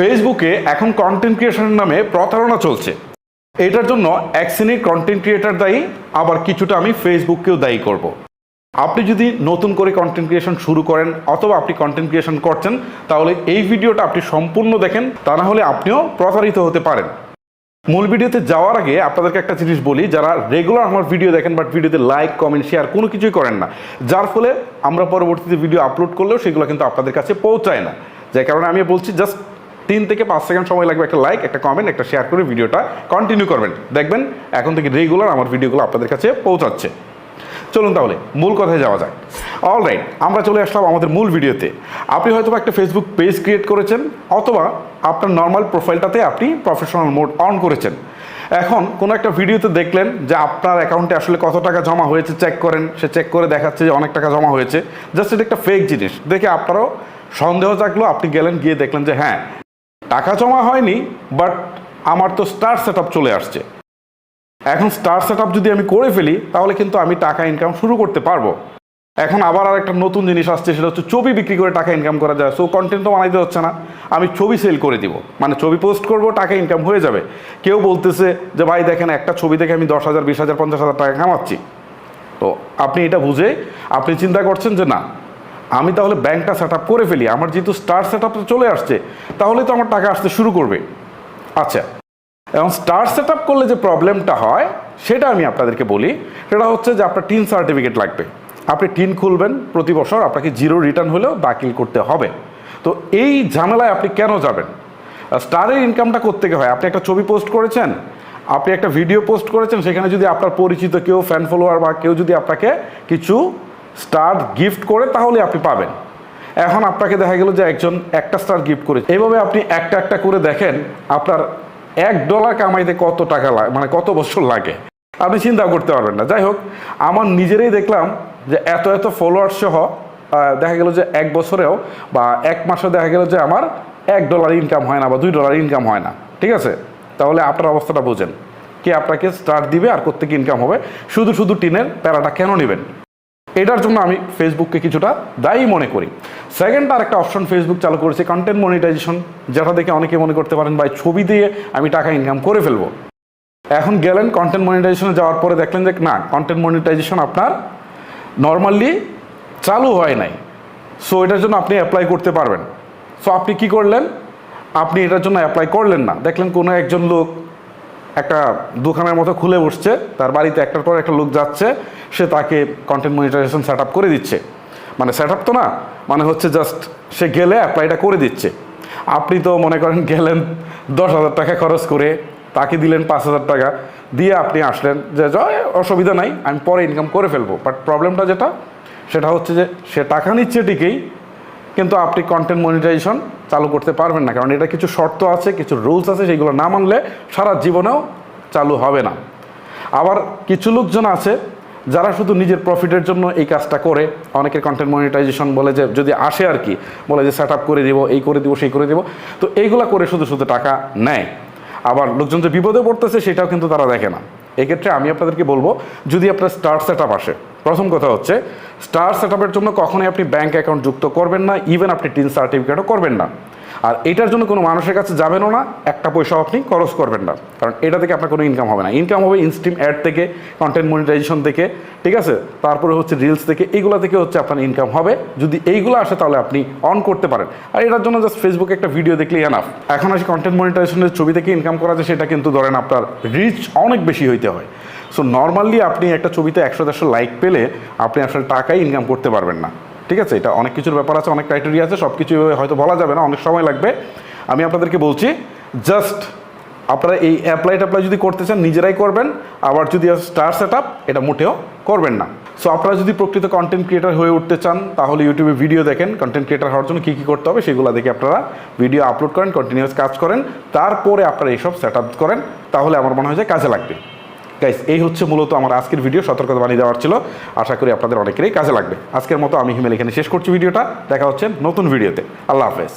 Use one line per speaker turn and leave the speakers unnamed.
ফেসবুকে এখন কন্টেন্ট ক্রিয়েশনের নামে প্রতারণা চলছে। এটার জন্য এক শ্রেণির কন্টেন্ট ক্রিয়েটার দায়ী, আবার কিছুটা আমি ফেসবুককেও দায়ী করব। আপনি যদি নতুন করে কন্টেন্ট ক্রিয়েশন শুরু করেন অথবা আপনি কন্টেন্ট ক্রিয়েশন করছেন, তাহলে এই ভিডিওটা আপনি সম্পূর্ণ দেখেন, তা না হলে আপনিও প্রতারিত হতে পারেন। মূল ভিডিওতে যাওয়ার আগে আপনাদেরকে একটা জিনিস বলি, যারা রেগুলার আমার ভিডিও দেখেন বাট ভিডিওতে লাইক কমেন্ট শেয়ার কোনো কিছুই করেন না, যার ফলে আমরা পরবর্তীতে ভিডিও আপলোড করলেও সেগুলো কিন্তু আপনাদের কাছে পৌঁছায় না। যে কারণে আমি বলছি জাস্ট তিন থেকে পাঁচ সেকেন্ড সময় লাগবে একটা লাইক একটা কমেন্ট একটা শেয়ার করে ভিডিওটা কন্টিনিউ করবেন। দেখবেন এখন থেকে রেগুলার আমার ভিডিওগুলো আপনাদের কাছে পৌঁছাচ্ছে। চলুন তাহলে, মূল কথায় যাওয়া যাক। অল রাইট আমরা চলে আসলাম আমাদের মূল ভিডিওতে। আপনি হয়তো একটা ফেসবুক পেজ ক্রিয়েট করেছেন, অথবা আপনার নর্মাল প্রোফাইলটাতে আপনি প্রফেশনাল মোড অন করেছেন। এখন কোনো একটা ভিডিওতে দেখলেন যে আপনার অ্যাকাউন্টে আসলে কত টাকা জমা হয়েছে চেক করেন, সে চেক করে দেখাচ্ছে যে অনেক টাকা জমা হয়েছে। জাস্ট এটা একটা ফেক জিনিস। দেখে আপনারও সন্দেহ জাগলো, আপনি গেলেন, গিয়ে দেখলেন যে হ্যাঁ টাকা জমা হয়নি বাট আমার তো স্টার সেট চলে আসছে। এখন স্টার সেট যদি আমি করে ফেলি, তাহলে কিন্তু আমি টাকা ইনকাম শুরু করতে পারব। এখন আবার আর একটা নতুন জিনিস আসছে, সেটা হচ্ছে ছবি বিক্রি করে টাকা ইনকাম করা যায়। সো কন্টেন্ট তো বানাইতে হচ্ছে না, আমি ছবি সেল করে দিব। মানে ছবি পোস্ট করব, টাকা ইনকাম হয়ে যাবে। কেউ বলতেছে যে, ভাই, দেখেন একটা ছবি দেখে আমি দশ হাজার, বিশ হাজার, পঞ্চাশ হাজার টাকা কামাচ্ছি। তো আপনি এটা বুঝে, আপনি চিন্তা করছেন যে, না আমি তাহলে ব্যাংকটা সেট করে ফেলি। আমার যেহেতু স্টার সেট চলে আসছে, তাহলে তো আমার টাকা আসতে শুরু করবে। আচ্ছা এবং স্টার সেট করলে যে প্রবলেমটা হয়, সেটা আমি আপনাদেরকে বলি। সেটা হচ্ছে যে আপনার টিন সার্টিফিকেট লাগবে। আপনি টিন খুলবেন প্রতি বছর, আপনাকে জিরো রিটার্ন হলেও দাখিল করতে হবে। তো এই ঝামেলায় আপনি কেন যাবেন? স্টারের ইনকামটা করতে হয়? আপনি একটা ছবি পোস্ট করেছেন, আপনি একটা ভিডিও পোস্ট করেছেন, সেখানে যদি আপনার পরিচিত কেউ ফ্যান ফলোয়ার বা কেউ যদি আপনাকে কিছু স্টার গিফট করে তাহলে আপনি পাবেন। এখন আপনাকে দেখা গেল যে একজন একটা স্টার গিফট করেছে। এইভাবে আপনি একটা একটা করে দেখেন, আপনার এক ডলার কামাইতে কত টাকা লাগে মানে কত বছর লাগে। আপনি চিন্তা করতে পারবেন না। যাই হোক, আমার নিজেরই দেখলাম যে এত এত ফলোয়ার সহ দেখা গেল যে এক বছরেও বা এক মাসে দেখা গেল যে আমার এক ডলার ইনকাম হয় না বা দুই ডলার ইনকাম হয় না। ঠিক আছে? তাহলে আপনার অবস্থাটা বোঝেন। কে আপনাকে স্টার্ট দিবে আর কোথেকে ইনকাম হবে? শুধু শুধু টিনের প্যারাটা কেন নেবেন? এটার জন্য আমি ফেসবুককে কিছুটা দায়ী মনে করি। সেকেন্ড আর একটা অপশন ফেসবুক চালু করেছে কন্টেন্ট মনিটাইজেশন যেটা দেখে অনেকে মনে করতে পারেন, ভাই, ছবি দিয়ে আমি টাকা ইনকাম করে ফেলব। এখন গেলেন কন্টেন্ট মনিটাইজেশনে যাওয়ার পরে দেখলেন যে, না কন্টেন্ট মনিটাইজেশন আপনার নর্মালি চালু হয় নাই। সো এটার জন্য আপনি অ্যাপ্লাই করতে পারবেন। সো আপনি কি করলেন? আপনি এটার জন্য অ্যাপ্লাই করলেন না। দেখলেন কোনো একজন লোক একটা দোকানের মতো খুলে বসছে, তার বাড়িতে একটার পর একটা লোক যাচ্ছে, সে তাকে কন্টেন্ট মনিটাইজেশন সেট করে দিচ্ছে। মানে সেট তো না মানে হচ্ছে জাস্ট সে গেলে অ্যাপ্লাইটা করে দিচ্ছে। আপনি তো মনে করেন গেলেন দশ হাজার টাকা খরচ করে, তাকে দিলেন পাঁচ হাজার টাকা, দিয়ে আপনি আসলেন যে জয় অসুবিধা নাই, আমি পরে ইনকাম করে ফেলব। বাট প্রবলেমটা যেটা, সেটা হচ্ছে যে, সে টাকা নিচ্ছে ঠিকই, কিন্তু আপনি কন্টেন্ট মনিটাইজেশন চালু করতে পারবেন না, কারণ এটা কিছু শর্ত আছে, কিছু রুলস আছে সেইগুলো না মানলে সারা জীবনেও চালু হবে না। আবার কিছু লোকজন আছে যারা শুধু নিজের প্রফিটের জন্য এই কাজটা করে, অনেকের কন্টেন্ট মনিটাইজেশন বলে যে, যদি আসে আর কি, বলে যে সেট আপ করে দিব, এই করে দিব, সেই করে দিব, তো এইগুলা করে শুধু শুধু টাকা নেয়। আবার লোকজন যে বিপদে পড়তেছে সেটাও কিন্তু তারা দেখে না। এক্ষেত্রে আমি আপনাদেরকে বলব, যদি আপনার স্টার সেট আসে, প্রথম কথা হচ্ছে, স্টার সেট জন্য কখনোই আপনি ব্যাঙ্ক অ্যাকাউন্ট যুক্ত করবেন না ইভেন আপনি টিন সার্টিফিকেটও করবেন না। আর এটার জন্য কোনো মানুষের কাছে যাবেনও না, একটা পয়সাও আপনি খরচ করবেন না। কারণ এটা থেকে আপনার কোনো ইনকাম হবে না। ইনকাম হবে ইনস্ট্রিম অ্যাড থেকে কন্টেন্ট মনিটাইজেশন থেকে, ঠিক আছে? তারপরে হচ্ছে রিলস থেকে, এইগুলো থেকে হচ্ছে আপনার ইনকাম হবে। যদি এইগুলো আসে তাহলে আপনি অন করতে পারেন। আর এটার জন্য জাস্ট ফেসবুকে একটা ভিডিও দেখলে এনাফ এখন আসি কন্টেন্ট মনিটাইজেশনের ছবি থেকে ইনকাম করা যায়, সেটা কিন্তু ধরেন আপনার রিচ অনেক বেশি হইতে হয়। সো নর্মালি আপনি একটা ছবিতে একশো, দেড়শো লাইক পেলে আপনি আসলে টাকাই ইনকাম করতে পারবেন না। ঠিক আছে, এটা অনেক কিছুর ব্যাপার আছে, অনেক ক্রাইটেরিয়া আছে সব কিছু হয়তো বলা যাবে না, অনেক সময় লাগবে। আমি আপনাদেরকে বলছি জাস্ট আপনারা এই অ্যাপ্লাই ট্যাপ্লাই যদি করতে চান, নিজেরাই করবেন, আবার যদি স্টার সেট এটা মোটেও করবেন না। সো আপনারা যদি প্রকৃত কন্টেন্ট ক্রিয়েটার হয়ে উঠতে চান, তাহলে ইউটিউবে ভিডিও দেখেন কন্টেন্ট ক্রিয়েটার হওয়ার জন্য কী কী করতে হবে, সেগুলো দেখে আপনারা ভিডিও আপলোড করেন কন্টিনিউয়াস কাজ করেন, তারপরে আপনারা এইসব সেট করেন, তাহলে আমার মনে হয় যে কাজে লাগবে। গাইস এই হচ্ছে মূলত আমার আজকের ভিডিও সতর্কতা বানিয়ে দেওয়ার ছিল। আশা করি আপনাদের অনেকেরই কাজে লাগবে। আজকের মতো আমি হিমেল এখানে শেষ করছি ভিডিওটা। দেখা হচ্ছে নতুন ভিডিওতে আল্লাহ হাফেজ।